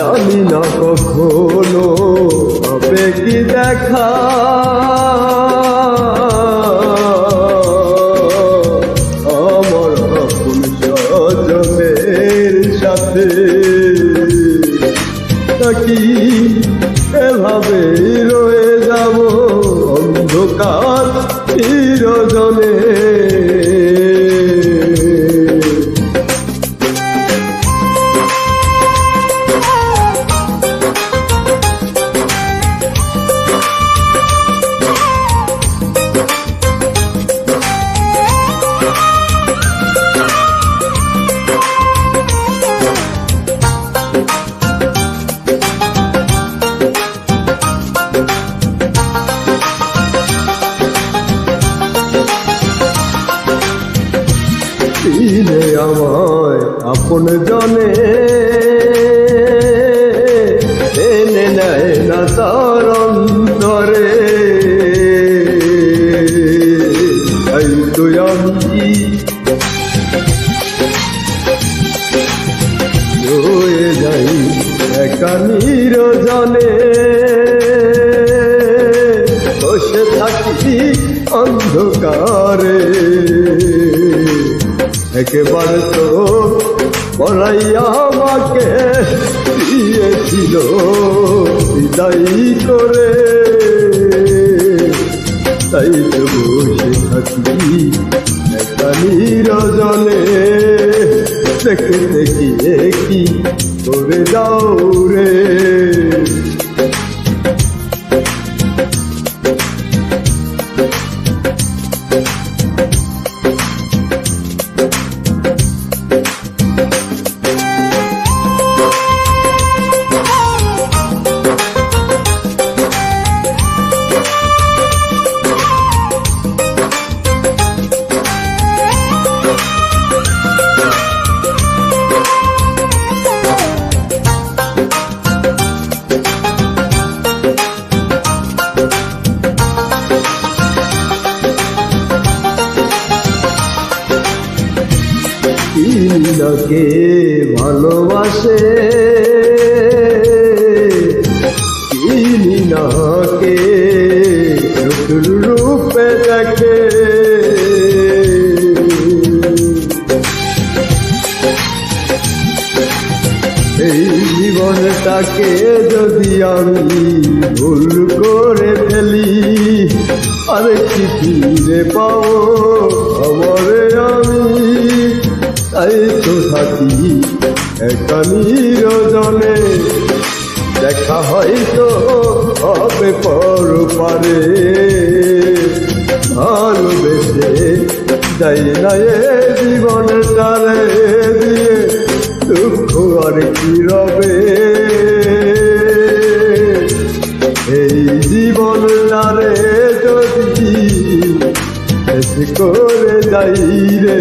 জানি না কখনো হবে কি দেখা। সাথে এভাবে রয়ে যাব? অন্ধকার চিরজনে দিলে আমায় আপন জনে। এনে নেয় না তার অন্তরে। এই তো আমি রয়ে যাই একা নিরজনে। বসে থাকি অন্ধকারে। একেবারে তো পড়াইয়া আমাকে দিয়েছিল, বিদায়ী করে। তাই তো বসে থাকি একা নিরজনে। দেখে দেখি কি করে যাও রে। ইন্দ্রকে ভালোবাসে। ইনাকে নতুন রূপে দেখে। এই জীবনটাকে যদি আমি ভুল করে ফেলি, আরে কি ফিরে তাই তো থাকি একা রজনে দেখা হয়তো হবে পর পারে। ভালোবেসে যাই না এ জীবন তারে দিয়ে, দুঃখ আর কি রবে? শেষ করে যাই রে।